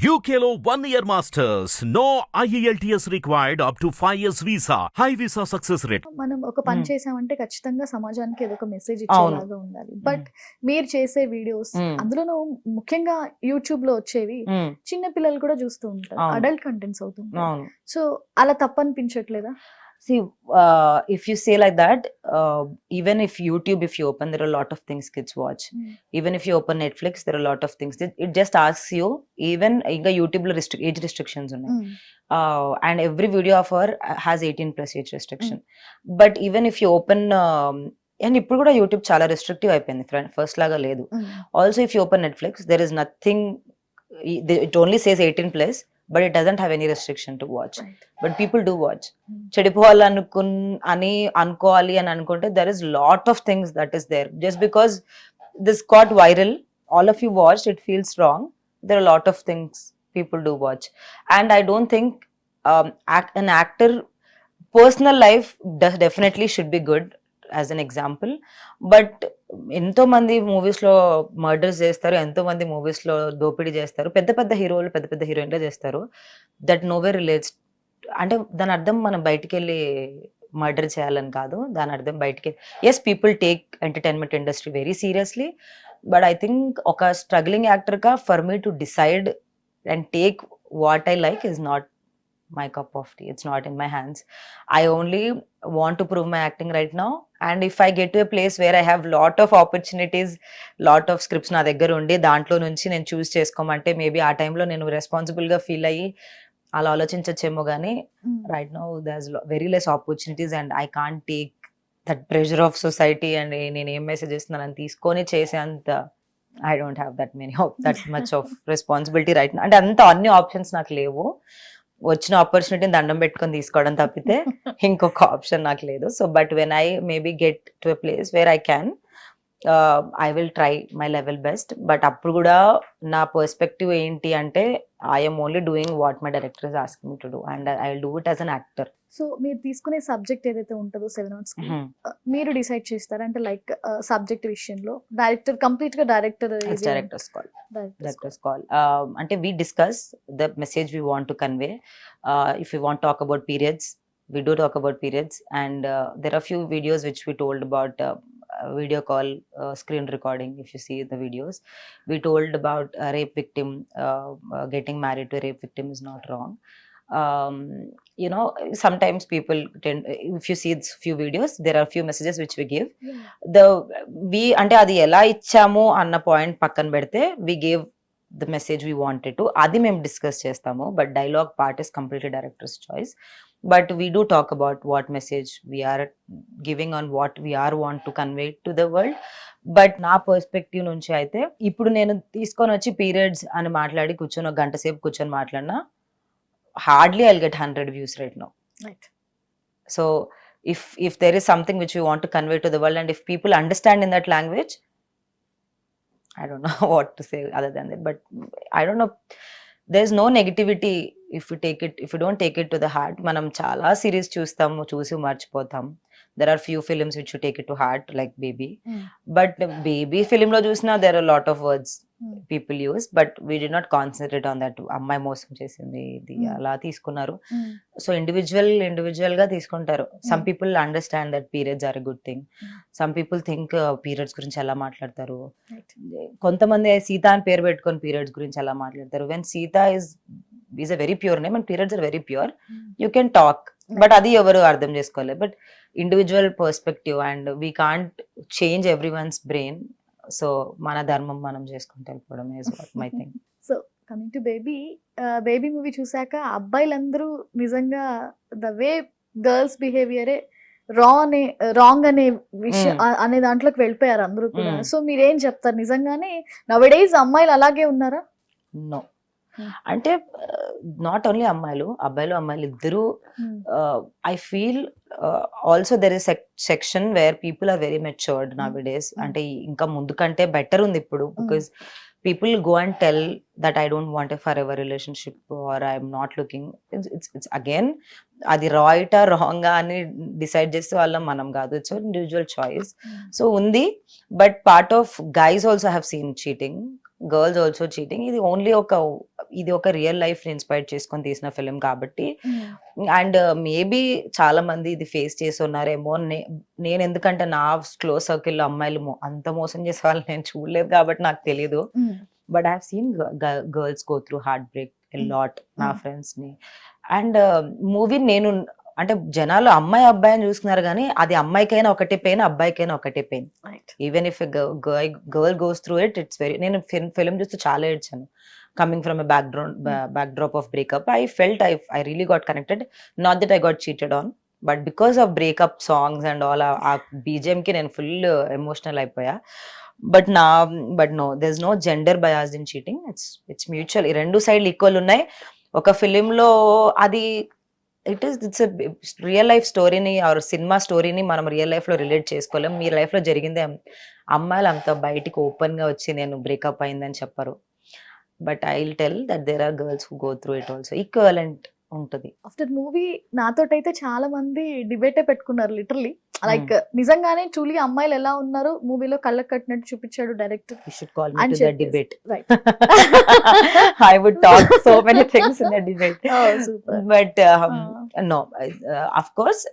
One year masters. No E IELTS required up to 5 years visa. High visa success rate. మనం ఒక పని మ్మ్. చేసామంటే ఖచ్చితంగా సమాజానికి ఏదో ఒక మెసేజ్. ఇచ్చేలాగా ఉండాలి బట్ మీరు చేసే వీడియోస్ మ్మ్. అందులోనూ ముఖ్యంగా యూట్యూబ్లో వచ్చేవి. చిన్న పిల్లలు కూడా చూస్తూ ఉంటారు. అడల్ట్ కంటెంట్స్ అవుతుంటాయి అవును సో అలా తప్పనిపించట్లేదా see uh, if you say like that uh, even if youtube if you open there are a lot of things kids watch even if you open netflix there are a lot of things it, it just asks you even ఇంకా యూట్యూబ్లో restric- age restrictions ఉన్నాయి మ్మ్. uh, and every video of her has 18 plus age restriction but even if you open um, and ఇప్పుడు కూడా YouTube చాలా restrictive అయిపోయింది first లాగా లేదు. Also if you open Netflix there is nothing it only says eighteen plus but it doesn't have any restriction to watch. But people do watch Hmm. చెడిపోవాలనుకున్ అని అనుకోవాలి అని అనుకుంటే there is lot of things that is there just because this got viral all of you watch it feels wrong there are lot of things people do watch and I don't think an actor personal life definitely should be good as an example but ఎంతో మంది మూవీస్లో murders చేస్తారు ఎంతో మంది మూవీస్లో దోపిడీ చేస్తారు పెద్ద పెద్ద హీరోలు పెద్ద పెద్ద హీరోయిన్లు చేస్తారు. దట్ నోవే రిలేట్స్ అంటే దాని అర్థం మనం బయటికి వెళ్ళి మర్డర్ చేయాలని కాదు. దాని అర్థం బయటికి as people take entertainment industry very seriously but I think ఒక స్ట్రగ్లింగ్ యాక్టర్గా for me to decide and take what I like is not my cup of tea it's not in my hands I only want to prove my acting right now and if I get to a place where I have lot of opportunities lot of scripts నా దగ్గర ఉండి దాంట్లో నుంచి నేను చూస్ చేసుకోమంటే maybe ఆ టైంలో నేను రెస్పాన్సిబుల్గా feel అయ్యి అలా ఆలోచించచ్చేమో కానీ. Right now there's very less opportunities and I can't take that pressure of society and నేను ఏం మెసేజ్ ఇస్తున్నానని తీసుకొని చేసేంత I don't have that many that much of responsibility right అంటే అంత అన్ని ఆప్షన్స్ నాకు లేవు. వచ్చిన ఆపర్చునిటీని దండం పెట్టుకొని తీసుకోవడం తప్పితే ఇంకొక ఆప్షన్ నాకు లేదు. So but when I maybe get to a place where I can I will try my level best but అప్పుడు కూడా నా పర్స్పెక్టివ్ ఏంటి అంటే I'm only doing what my director is asking to do and I will do it as an actor so మీరు తీసుకునే subject ఏదైతే ఉంటుందో seven hours మీరు డిసైడ్ చేస్తారా అంటే లైక్ సబ్జెక్ట్ విషయంలో డైరెక్టర్ కంప్లీట్గా director director's call. Um, ante we discuss the message we want to convey. Uh, if we want to talk about periods, we do talk about periods, and uh, there are few videos which we told about uh, uh, video call, uh, screen recording. If you see the videos, we told about a rape victim uh, uh, getting married to a rape victim is not wrong. Um, you know, sometimes people tend. If you see few videos, there are few messages which we give. The we అంటే అది ఎలా ఇచ్చాము అన్న point పక్కన పెడితే we gave the message we wanted to అది మేము discuss చేస్తాము but dialogue part is completely director's choice but we do talk about what message we're giving on what we're want to convey to the world but నా perspective నుంచి అయితే ఇప్పుడు నేను తీసుకొని వచ్చి పీరియడ్స్ అని మాట్లాడి కూర్చొని ఒక గంట సేపు కూర్చొని మాట్లాడినా hardly I'll get 100 views right now. Right. So if if there is something which we want to convey to the world and if people understand in that language, I don't know what to say other than that. But I don't know. There's no negativity take it if you don't take it to the heart మనం చాలా series చూస్తాము చూసి మర్చిపోతాం. There are few films which you take it to heart like baby but baby film లో చూసినా there are lot of words people use but we do not concentrate on that అమ్మాయి మోసం చేసింది ఇది Hmm. అలా తీసుకున్నారు. సో ఇండివిజువల్ ఇండివిజువల్గా తీసుకుంటారు. Some. People understand that periods are good thing. Some people think periods గురించి ఎలా మాట్లాడతారు? కొంతమంది సీత అని పేరు పెట్టుకొని పీరియడ్స్ గురించి ఎలా మాట్లాడతారు? When Sita is is a very pure name and periods are very pure you can talk but అది ఎవరు అర్థం చేసుకోలేదు. But individual perspective and we can't change everyone's brain so మన ధర్మం మనం చేసుకుంటూ వెళ్ళిపోవడం is what my thing so coming to baby baby movie చూసాక అబ్బాయిలందరూ నిజంగా ద వే గర్ల్స్ బిహేవియరే రా అనే రాంగ్ అనే విషయం Mm. ఆ- అనే దాంట్లోకి వెళ్ళిపోయారు అందరూ కూడా. సో మీరేం చెప్తారు? నిజంగానే నవడేస్ అమ్మాయిలు అలాగే ఉన్నారా? No Hmm. అంటే నాట్ ఓన్లీ అమ్మాయిలు అబ్బాయిలు అమ్మాయిలు ఇద్దరు I feel also there is section where people are very matured nowadays Mm. అంటే ఇంకా ముందు కంటే బెటర్ ఉంది ఇప్పుడు. Because people go and tell that I don't want a forever relationship or I'm not looking it's it's again అది రైటా రాంగా అని డిసైడ్ చేస్తే వాళ్ళం మనం కాదు. ఇట్స్ ఇండివిజువల్ చాయిస్ సో ఉంది. But part of guys also have seen cheating girls also cheating ఇది ఓన్లీ ఒక ఇది ఒక రియల్ లైఫ్ ఇన్స్పైర్ చేసుకొని తీసిన ఫిలిం కాబట్టి. అండ్ మేబీ చాలా మంది ఇది ఫేస్ చేసి ఉన్నారేమో నేను ఎందుకంటే నా క్లోజ్ సర్కిల్ అమ్మాయిలు అంత మోసం చేసే వాళ్ళు నేను చూడలేదు కాబట్టి నాకు తెలియదు but I seen girls go through heartbreak. Lot నా. ఫ్రెండ్స్ని. అండ్ మూవీ నేను అంటే జనాలు అమ్మాయి అబ్బాయిని చూస్తున్నారు కానీ అది అమ్మాయికైనా ఒకటే పెయిన్ అబ్బాయికైనా ఒకటే pain even if girl goes through it it's very నేను ఫిల్మ్ చూస్తూ చాలా ఏడ్చాను. Coming from background backdrop of breakup I felt I I really got connected not that I got cheated on but because of breakup songs and all ఆ BGM కి నేను full emotional అయిపోయా. But నా but no there is no gender bias in cheating it's it's mutual ఈ రెండు సైడ్లు equal ఉన్నాయి. ఒక film లో అది it is it's real life స్టోరీని ఆర్ సినిమా స్టోరీని మనం రియల్ లైఫ్లో రిలేట్ చేసుకోలేం. మీ లైఫ్లో జరిగిందే అమ్మాయిలు అంత బయటికి ఓపెన్గా వచ్చి నేను బ్రేకప్ అయిందని చెప్పరు. But I will tell that there are girls who go through it also equivalent ఉంటది. ఆఫ్టర్ మూవీ నాతోటైతే చాలా మంది డిబేటే పెట్టుకున్నారు లిటరలీ లైక్ నిజంగానే ట్రూలీ అమ్మాయిలు ఎలా ఉన్నారు మూవీలో కళ్ళకు కట్టినట్టు చూపించాడు direct you should call me అని టు ద చెప్పేసి. Debate I would talk so many things in the debate but no of course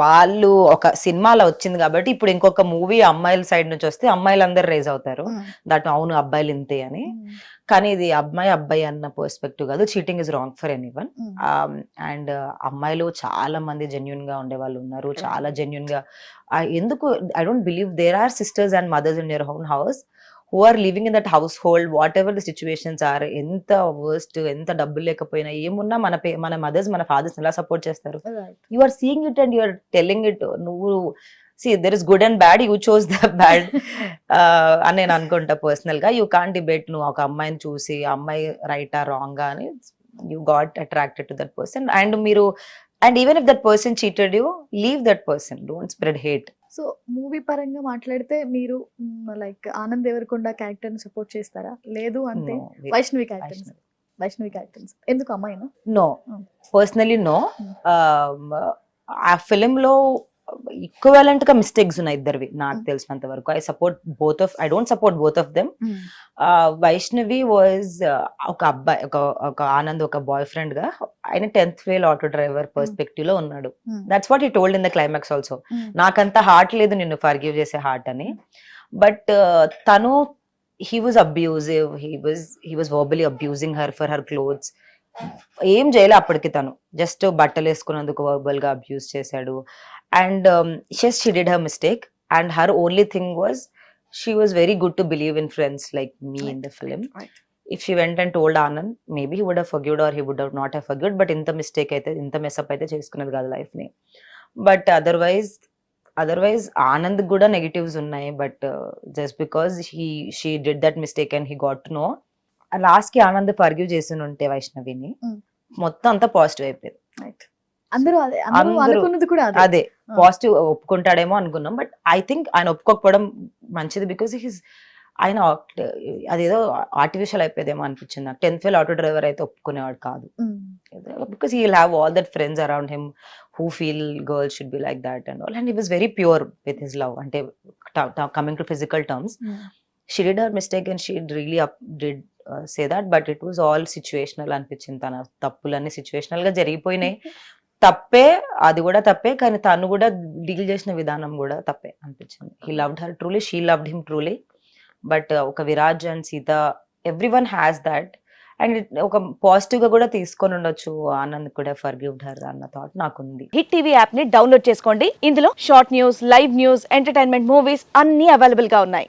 వాళ్ళు ఒక సినిమాలో వచ్చింది కాబట్టి ఇప్పుడు ఇంకొక మూవీ అమ్మాయిల సైడ్ నుంచి వస్తే అమ్మాయిలు అందరు రేజ్ అవుతారు. దట్ అవును అబ్బాయిలు ఇంతే అని. కానీ ఇది అమ్మాయి అబ్బాయి అన్న పర్స్పెక్టివ్ కాదు. Cheating is wrong for anyone and అమ్మాయిలు చాలా మంది జెన్యున్గా ఉండే వాళ్ళు ఉన్నారు. చాలా జెన్యున్గా ఎందుకు I don't believe there are sisters and mothers in your own house who are living in that household whatever the situations are ఎంత వర్స్ట్ ఎంత డబ్బులు లేకపోయినా ఏమున్నా మన మన మదర్స్ మన ఫాదర్స్ ఎలా సపోర్ట్ చేస్తారు? You are seeing it and you are telling it నువ్వు see there is good and bad you chose the bad అని నేను అనుకుంటా పర్సనల్గా. యూ కాన్ డిబేట్ నువ్వు ఒక అమ్మాయిని చూసి అమ్మాయి రైటా రాంగ్ అని you got attracted to that person and మీరు and even if that person cheated you leave that person don't spread hate so movie పరంగా మాట్లాడితే మీరు like Anand Deverakonda character support చేస్తారా లేదు అంటే వైష్ణవి క్యారెక్టర్ వైష్ణవి. క్యారెక్టర్ ఎందుకు అమ్మాయినా నో. Personally no. ఆ ఫిలిం లో ఈక్వలెంట్గా మిస్టేక్స్ ఉన్నాయి ఇద్దరివి నాకు Mm. తెలిసినంత వరకు. I support both of I don't support both of them Vaishnavi was ఒక అబ్బాయి ఒక ఒక ఆనంద్ ఒక బాయ్ ఫ్రెండ్గా ఆయన టెన్త్ ఫెయిల్ ఆటో డ్రైవర్ పర్స్పెక్టివ్లో ఉన్నాడు. That's what he told in the climax also నాకంత హార్ట్ లేదు నిన్ను ఫర్గివ్ చేసే హార్ట్ అని. బట్ తను he was abusive he was he was verbally abusing her for her clothes ఏం చేయలే అప్పటికి తను. జస్ట్ బట్టలు వేసుకున్నందుకు వర్బల్గా అబ్యూజ్ చేశాడు. And she's she did her mistake and her only thing was she was very good to believe in friends like me in the film if she went and told Anand maybe he would have forgave or he would not have forgave but ఇంత mistake అయితే ఇంత mess up అయితే చేసుకున్నది కాదు లైఫ్ని. But otherwise otherwise Anand కూడా negatives ఉన్నాయి but just because he she did that mistake and he got to know లాస్ట్కి ఆనంద్ ఫర్గ్యూ చేసి ఉంటే వైష్ణవిని. మొత్తం అంతా పాజిటివ్ అయిపోయింది అందరూ అదే అనుకున్నది కూడా. పాజిటివ్ ఒప్పుకుంటాడేమో అనుకున్నాం బట్ ఐ థింక్ ఆయన ఒప్పుకోకపోవడం మంచిది బికాస్ హిస్ ఆయన అదేదో ఆర్టిఫిషియల్ అయిపోయేదేమో అనిపించింది నాకు టెన్త్ ఫెయిల్ ఆటో డ్రైవర్ అయితే ఒప్పుకునేవాడు కాదు. Because he have all that friends around him who feel girls should be like that and all and he was very pure with his love అంటే coming to physical terms. She did her mistake and she really up did say that but it was all situational అనిపించింది తన తప్పులన్నీ సిచ్యువేషనల్గా జరిగిపోయినాయి. తప్పే అది కూడా తప్పే కానీ తను కూడా డీల్ చేసిన విధానం కూడా తప్పే అనిపించింది. He loved her truly she loved him truly but ఒక Viraj and Sita every one has that and ఒక పాజిటివ్గా కూడా తీసుకొని ఉండొచ్చు. ఆనంద్ కూడా ఫర్ గివ్డ్ హర్ అన్న థాట్ నాకుంది. హిట్ టీవీ యాప్ని డౌన్లోడ్ చేసుకోండి. ఇందులో short news live news entertainment movies అన్ని అవైలబుల్గా ఉన్నాయి.